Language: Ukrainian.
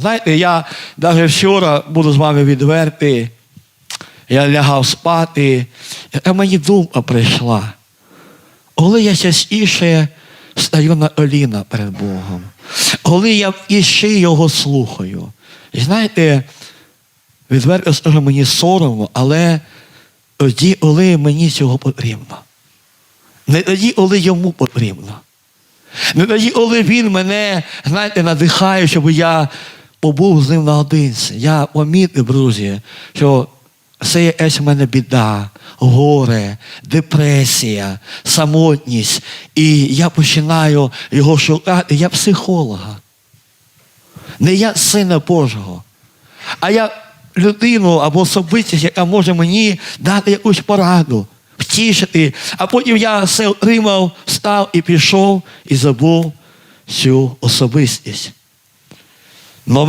Знаєте, я навіть вчора буду з вами відвертий. Я лягав спати, а мені думка прийшла. Коли я частіше стаю на коліна перед Богом, коли я іще його слухаю. І знаєте, відверто скажу, мені соромно, але тоді, коли мені цього потрібно. Не тоді, коли йому потрібно. Не тоді, коли він мене, знаєте, надихає, щоб я побув з ним наодинці. Я помітив, друзі, що це якась в мене біда, горе, депресія, самотність. І я починаю його шукати. Я психолога. Не я сина Божого, а я людину або особистість, яка може мені дати якусь пораду, втішити. А потім я все отримав, встав і пішов і забув цю особистість.